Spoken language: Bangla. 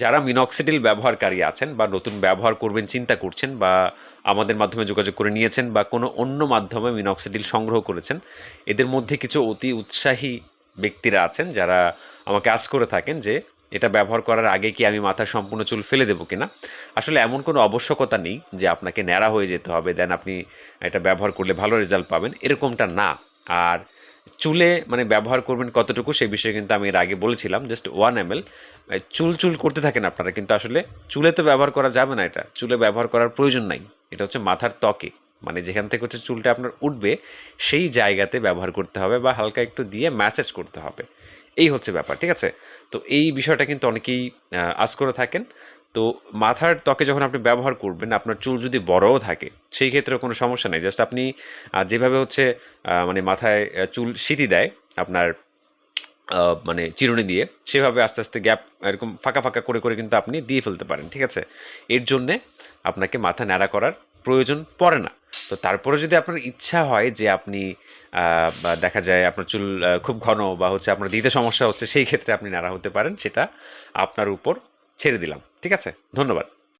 যারা মিনক্সিডিল ব্যবহারকারী আছেন বা নতুন ব্যবহার করবেন, চিন্তা করছেন বা আমাদের মাধ্যমে যোগাযোগ করে নিয়েছেন বা কোনো অন্য মাধ্যমে মিনক্সিডিল সংগ্রহ করেছেন, এদের মধ্যে কিছু অতি উৎসাহী ব্যক্তিরা আছেন যারা আমাকে আস করে থাকেন যে এটা ব্যবহার করার আগে কি আমি মাথার সম্পূর্ণ চুল ফেলে দেবো কিনা। আসলে এমন কোনো আবশ্যকতা নেই যে আপনাকে ন্যাড়া হয়ে যেতে হবে, দেন আপনি এটা ব্যবহার করলে ভালো রেজাল্ট পাবেন, এরকমটা না। আর চুলে মানে ব্যবহার করবেন কতটুকু সেই বিষয়ে কিন্তু আমি এর আগে বলেছিলাম জাস্ট ওয়ান এম চুল চুল করতে থাকেন আপনারা, কিন্তু আসলে চুলে তো ব্যবহার করা যাবে না এটা। চুলে ব্যবহার করার প্রয়োজন নাই। এটা হচ্ছে মাথার ত্বকে। মানে যেখান থেকে হচ্ছে চুলটা আপনার উঠবে, সেই জায়গাতে ব্যবহার করতে হবে বা হালকা একটু দিয়ে ম্যাসেজ করতে হবে। এই হচ্ছে ব্যাপার, ঠিক আছে? তো এই বিষয়টা কিন্তু অনেকেই আজ করে থাকেন। তো মাথার ত্বকে যখন আপনি ব্যবহার করবেন, আপনার চুল যদি বড়ও থাকে, সেই ক্ষেত্রে কোনো সমস্যা নেই। জাস্ট আপনি যেভাবে হচ্ছে মানে মাথায় চুল সিটি দেয় আপনার মানে চিরুনি দিয়ে, সেভাবে আস্তে আস্তে গ্যাপ এরকম ফাঁকা ফাঁকা করে করে কিন্তু আপনি দিয়ে ফেলতে পারেন, ঠিক আছে? এর জন্যে আপনাকে মাথা ন্যাড়া করার প্রয়োজন পড়ে না। তো তারপরে যদি আপনার ইচ্ছা হয় যে আপনি দেখা যায় আপনার চুল খুব ঘন বা হচ্ছে আপনার দিতে সমস্যা হচ্ছে, সেই ক্ষেত্রে আপনি ন্যাড়া হতে পারেন, সেটা আপনার উপর ছেড়ে দিলাম। ঠিক আছে? ধন্যবাদ।